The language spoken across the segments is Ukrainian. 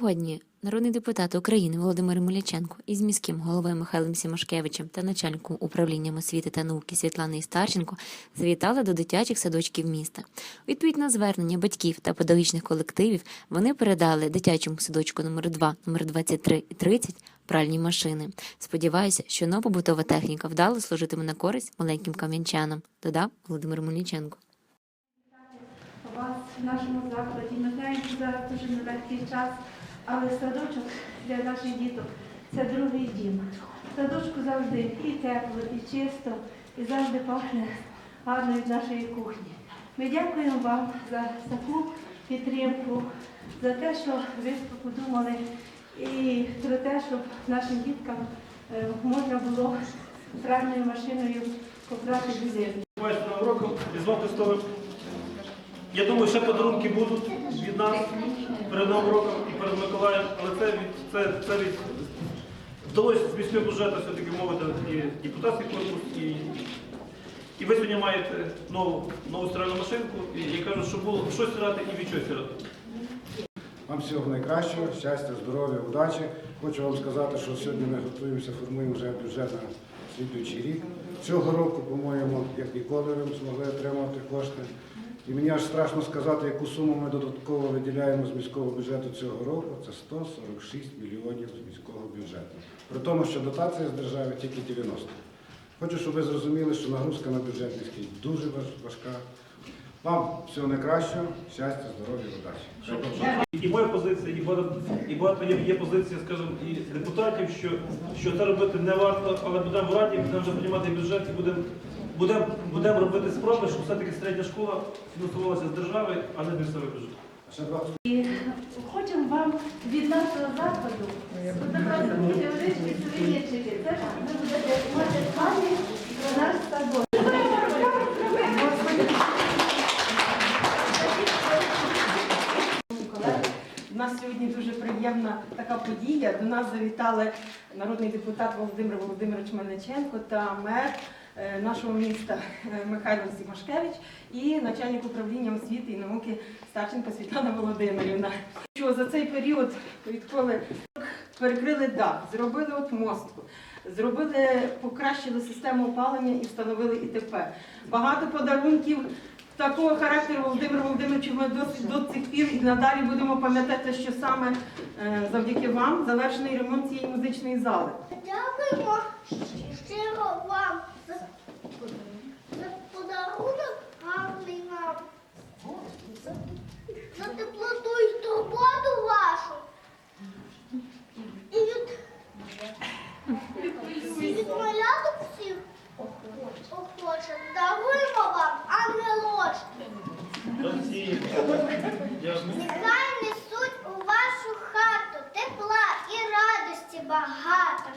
Сьогодні народний депутат України Володимир Муляченко із міським головою Михайлом Сімашкевичем та начальником управлінням освіти та науки Світланою Старченко завітали до дитячих садочків міста. Відповідь на звернення батьків та педагогічних колективів вони передали дитячому садочку номер 2 номер 23 і 30 пральні машини. Сподіваюся, що нова побутова техніка вдало служитиме на користь маленьким кам'янчанам, додав Володимир Муляченко. вас в нашому закладі. Ми знаємо, що зараз дуже нелегкий час, але садочок для наших діток це другий дім. Садочку завжди і тепло, і чисто, і завжди пахне гарно від нашої кухні. Ми дякуємо вам за таку підтримку, за те, що ви подумали, і про те, щоб нашим діткам е, можна було пральною машиною попрати новим роком Різдвом Христовим. Я думаю, ще подарунки будуть від нас перед Новим роком і перед Миколаєм, але це від це, це від вдалося з міського бюджету все-таки мовити і депутатський корпус, і, і ви сьогодні маєте нову, нову стиральну машинку, і я кажу, що було що стирати і від чого стирати. Вам всього найкращого, щастя, здоров'я, удачі. Хочу вам сказати, що сьогодні ми готуємося, формуємо вже бюджет на слідуючий рік. Цього року, по-моєму, як ніколи ви змогли отримати кошти. І мені аж страшно сказати, яку суму ми додатково виділяємо з міського бюджету цього року. Це 146 мільйонів з міського бюджету. При тому, що дотація з держави тільки 90. Хочу, щоб ви зрозуміли, що нагрузка на бюджет міський дуже важка. Вам всього найкращого, щастя, здоров'я, удачі. І моя позиція, і багато, і багато є, є позиція, скажімо, і депутатів, що, що це робити не варто, але будемо раді, будемо вже приймати бюджет і будемо будемо будемо робити спроби, щоб все-таки середня школа фінансувалася з держави, а не ще два І хочемо вам від нашого закладу подавати невеличкі сувенірчики. Це ж ви будете мати пам'ять про наш садок. Нас сьогодні дуже приємна така подія. До нас завітали народний депутат Володимир Володимирович Мельниченко та мер е, нашого міста е, Михайло Сімашкевич і начальник управління освіти і науки Старченко Світлана Володимирівна. Що за цей період, відколи перекрили дах, зробили от мостку, зробили, покращили систему опалення і встановили ІТП. Багато подарунків такого характеру Володимир Володимирович, ми досить до цих пір і надалі будемо пам'ятати, що саме е, завдяки вам завершений ремонт цієї музичної зали. Дякуємо щиро вам за, подарунок гарний нам. За, за теплоту і турботу вашу. І від, і від маляток всіх охоче. Даруємо вам ангелочки. Нехай несуть у вашу хату тепла і радості багато.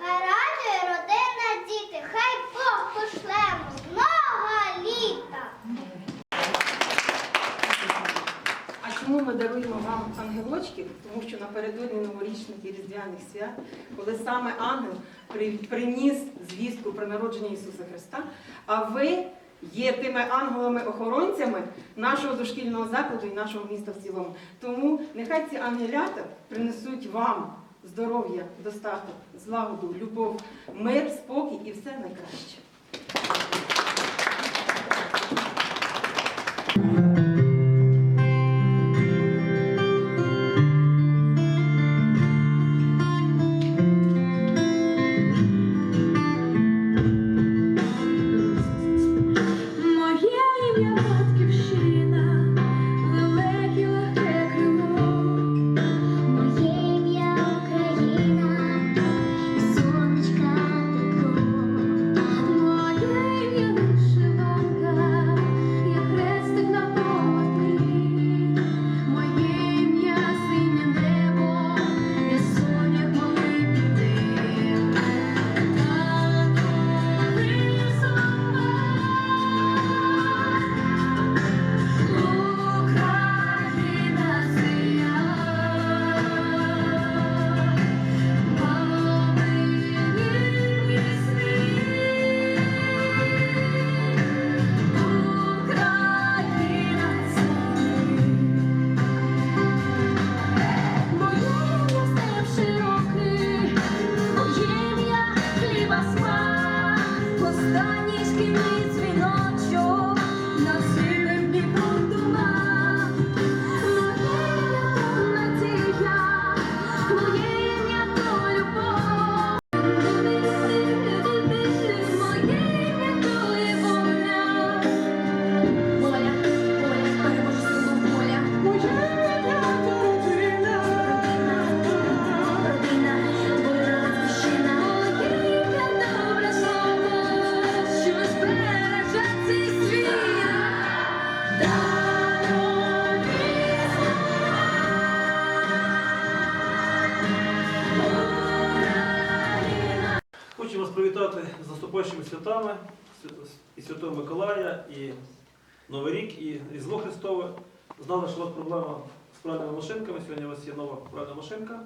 Хай радує родина діти, хай Бог пошле много літа. А чому ми даруємо вам ангелочків? Тому що напередодні новорічних і різдвяних свят, коли саме ангел приніс звістку про народження Ісуса Христа, а ви є тими ангелами-охоронцями нашого дошкільного закладу і нашого міста в цілому. Тому нехай ці ангелята принесуть вам здоров'я, достаток, злагоду, любов, мир, спокій і все найкраще. Святами, і Святого Миколая, і Новий рік, і Різдво Христове. Знали, що у вас проблема з пральними машинками. Сьогодні у вас є нова пральна машинка.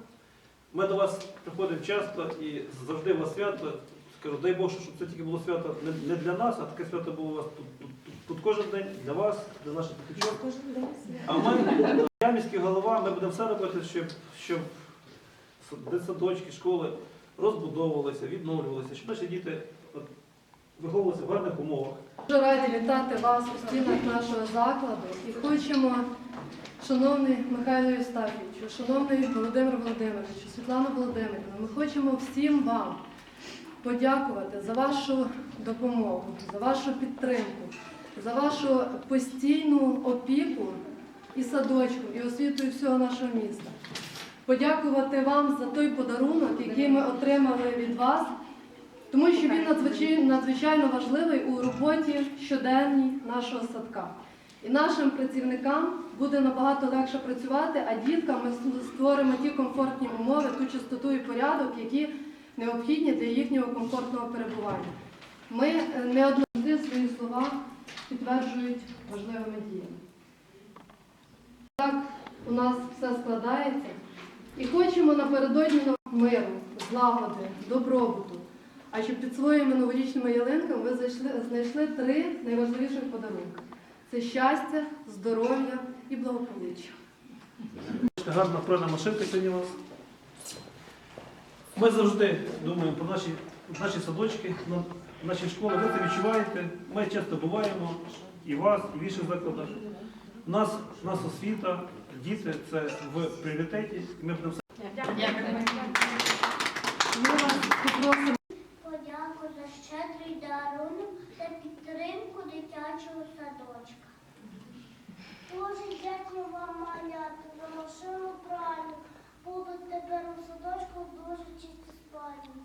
Ми до вас приходимо часто і завжди у вас свято. Скажу, дай Боже, щоб це тільки було свято не- для нас, а таке свято було у вас тут, тут, тут, кожен день, для вас, для наших діточок. А ми, я міський голова, ми будемо все робити, щоб, щоб дитсадочки, школи розбудовувалися, відновлювалися, щоб наші діти виховувалися в гарних умовах. Дуже раді вітати вас у стінах нашого закладу і хочемо, шановний Михайло Євстафійовичу, шановний Володимир Володимировичу, Світлана Володимирівна, ми хочемо всім вам подякувати за вашу допомогу, за вашу підтримку, за вашу постійну опіку і садочком, і освітою всього нашого міста. Подякувати вам за той подарунок, який ми отримали від вас, тому що він надзвичайно, надзвичайно важливий у роботі щоденній нашого садка. І нашим працівникам буде набагато легше працювати, а діткам ми створимо ті комфортні умови, ту чистоту і порядок, які необхідні для їхнього комфортного перебування. Ми е, неодноразово свої слова підтверджують важливими діями. Так у нас все складається. І хочемо напередодні миру, злагоди, добробуту. А щоб під своїми новорічними ялинками ви знайшли, знайшли три найважливіших подарунки: це щастя, здоров'я і благополуччя. Гарна пральна машинка сьогодні у вас. Ми завжди думаємо про наші, наші садочки, наші школи. Ви це відчуваєте. Ми часто буваємо і вас, і в інших закладах. У нас, у нас освіта, діти це в пріоритеті. Ми будемо Ми вас попросимо. Подяку за щедрий дарунок та підтримку дитячого садочка. Дуже дякую вам, малята, за машину пральну. Буду тепер у садочку дуже чисті спальні.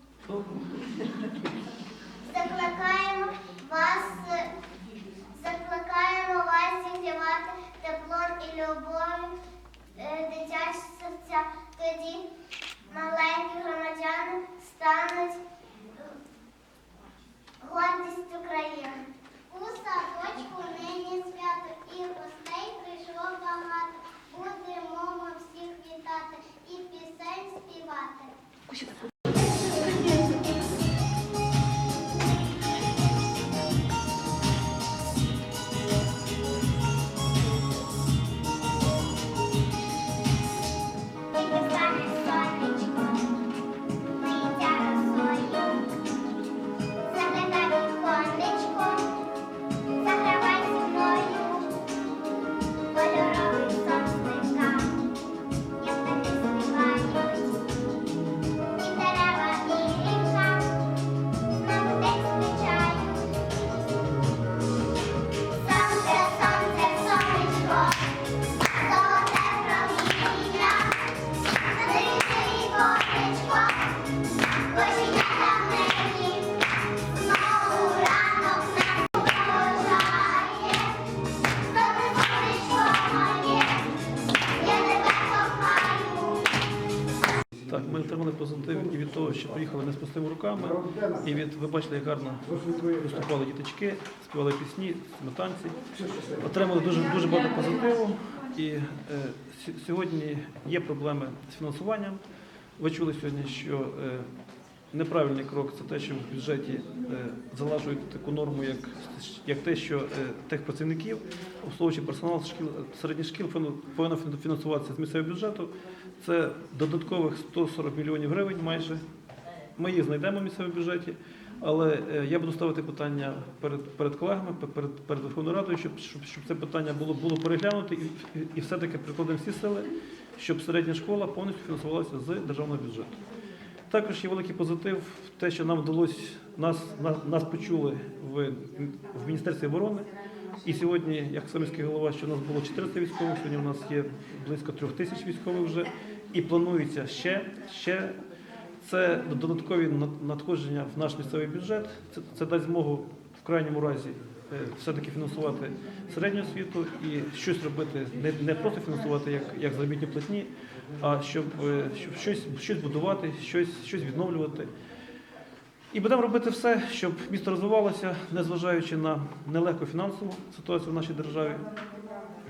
Що приїхали не з пустими руками, і від ви бачили, як гарно виступали діточки, співали пісні, сметанці. Отримали дуже дуже багато позитиву. І е, сьогодні є проблеми з фінансуванням. Ви чули сьогодні, що е, неправильний крок це те, що в бюджеті е, залажують таку норму, як, як те, що е, техпрацівників, обслуговуючий персонал шкіл, середніх шкіл повинен фінансуватися з місцевого бюджету. Це додаткових 140 мільйонів гривень майже. Ми їх знайдемо в місцевому бюджеті, але е, я буду ставити питання перед, перед колегами, перед, перед Верховною Радою, щоб, щоб, щоб це питання було, було переглянуто і, і, все-таки прикладемо всі сили, щоб середня школа повністю фінансувалася з державного бюджету. Також є великий позитив в те, що нам вдалося, нас, нас, нас почули в, в Міністерстві оборони. І сьогодні, як сам міський голова, що у нас було 400 військових, сьогодні у нас є близько трьох тисяч військових вже. І планується ще, ще це додаткові над- надходження в наш місцевий бюджет. Це, це дасть змогу в крайньому разі е, все-таки фінансувати середню освіту і щось робити, не, не просто фінансувати як, як заробітні платні, а щоб, е, щоб щось, щось будувати, щось, щось відновлювати. І будемо робити все, щоб місто розвивалося, незважаючи на нелегку фінансову ситуацію в нашій державі.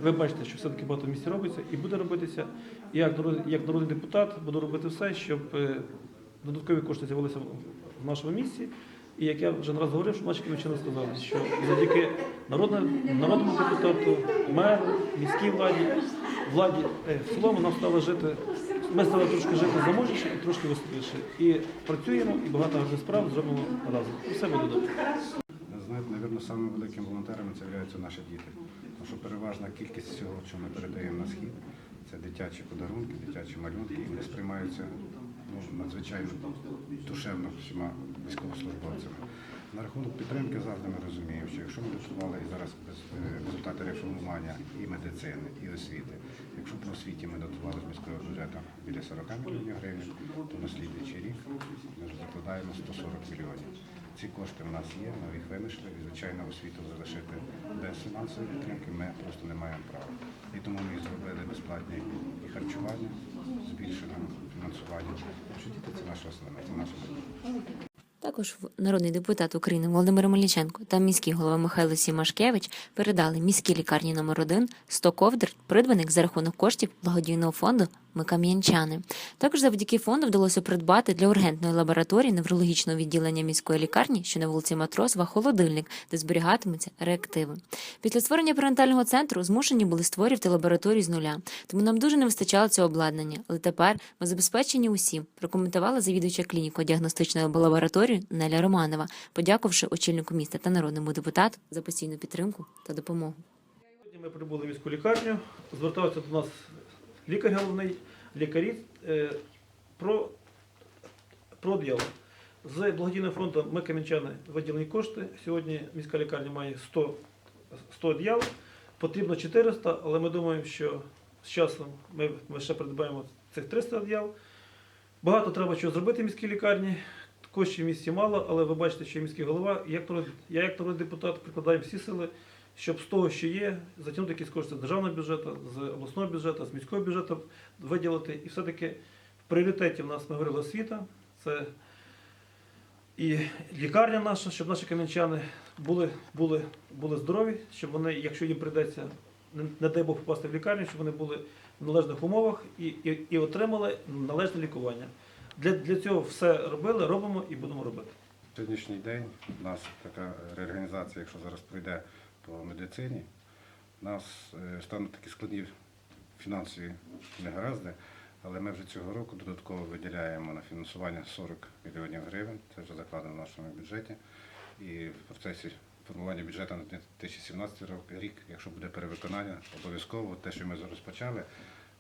Ви бачите, що все-таки багато в місті робиться і буде робитися. І як народний депутат буду робити все, щоб е, додаткові кошти з'явилися в нашому місті. І як я вже не раз говорив, що наші кімчани сказали, що завдяки народному, депутату, меру, міській владі, владі е, в цілому нам стало жити. Ми стали трошки жити заможніше і трошки веселіше. І працюємо, і багато гарних справ зробимо разом. І все буде добре. Знаєте, мабуть, самими великими волонтерами це являються наші діти. Тому що переважна кількість всього, що ми передаємо на схід, це дитячі подарунки, дитячі малюнки, і вони сприймаються ну, надзвичайно душевно всіма військовослужбовцями. На рахунок підтримки завжди ми розуміємо, що якщо ми дотували і зараз без- е, результати реформування і медицини, і освіти, якщо по освіті ми дотували з міського бюджету біля 40 мільйонів гривень, то на слідуючий рік ми закладаємо 140 мільйонів. Ці кошти в нас є, ми їх винайшли, і звичайно освіту залишити без фінансової підтримки ми просто не маємо права. І тому ми зробили безплатні і харчування, збільшено фінансування. Що це наша основа, це наша. Також народний депутат України Володимир Мельниченко та міський голова Михайло Сімашкевич передали міській лікарні номер 1 100 ковдр, придбаних за рахунок коштів благодійного фонду Ми кам'янчани. Також завдяки фонду вдалося придбати для ургентної лабораторії неврологічного відділення міської лікарні, що на вулиці Матросова, холодильник, де зберігатимуться реактиви. Після створення перинатального центру змушені були створювати лабораторію з нуля, тому нам дуже не вистачало цього обладнання. Але тепер ми забезпечені усім, прокоментувала завідувача клініко-діагностичної лабораторії Неля Романова, подякувавши очільнику міста та народному депутату за постійну підтримку та допомогу. Сьогодні ми прибули в міську лікарню, звертався до нас лікар головний, лікарі е, про, про. З благодійним фондом ми кам'янчани виділені кошти. Сьогодні міська лікарня має 100, 100 одіял, потрібно 400, але ми думаємо, що з часом ми, ми ще придбаємо цих 300 одіял. Багато треба чого зробити в міській лікарні. Коштів місті мало, але ви бачите, що міський голова. Як народ- я як народний депутат прикладаю всі сили, щоб з того, що є, затягнути якісь кошти з державного бюджету, з обласного бюджету, з міського бюджету виділити. І все-таки в пріоритеті в нас ми говорили освіта, це і лікарня наша, щоб наші кам'янчани були, були, були здорові, щоб вони, якщо їм прийдеться, не дай Бог попасти в лікарню, щоб вони були в належних умовах і, і, і отримали належне лікування. Для, для цього все робили, робимо і будемо робити. Сьогоднішній день у нас така реорганізація, якщо зараз пройде по медицині, у нас е, стануть такі складні фінансові негаразди, але ми вже цього року додатково виділяємо на фінансування 40 мільйонів гривень, це вже закладено в нашому бюджеті. І в процесі формування бюджету на 2017 рок- рік, якщо буде перевиконання, обов'язково те, що ми розпочали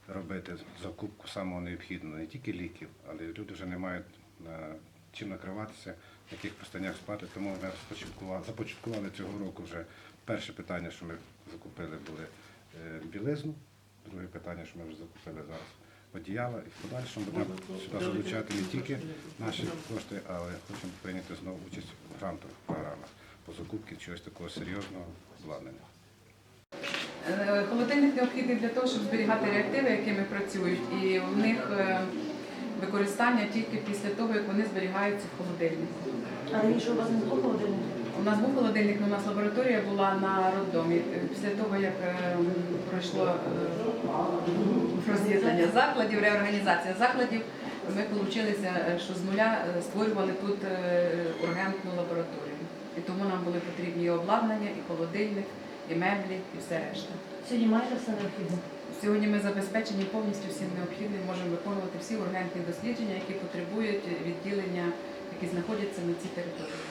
робити закупку самого необхідного, не тільки ліків, але люди вже не мають е, чим накриватися, в яких пристанях спати. Тому ми започаткували цього року вже перше питання, що ми закупили, були е, білизну. Друге питання, що ми вже закупили зараз одіяла. І в подальшому будемо сюди залучати не тільки наші кошти, але хочемо прийняти знову участь в грантових програмах по закупці чогось такого серйозного обладнання. Е, Холодильник необхідний для того, щоб зберігати реактиви, якими працюють, і в них е, використання тільки після того, як вони зберігаються в холодильнику. А раніше у вас не було холодильника? У нас був холодильник, але у нас лабораторія була на роддомі. Е, Після того, як пройшло роз'єднання закладів, реорганізація закладів, ми вийшло, що з нуля створювали тут ургентну лабораторію. І тому нам були потрібні і обладнання, і холодильник, і меблі, і все решта. Сьогодні маєте все необхідне? Сьогодні ми забезпечені повністю всім необхідним, можемо виконувати всі ургентні дослідження, які потребують відділення, які знаходяться на цій території.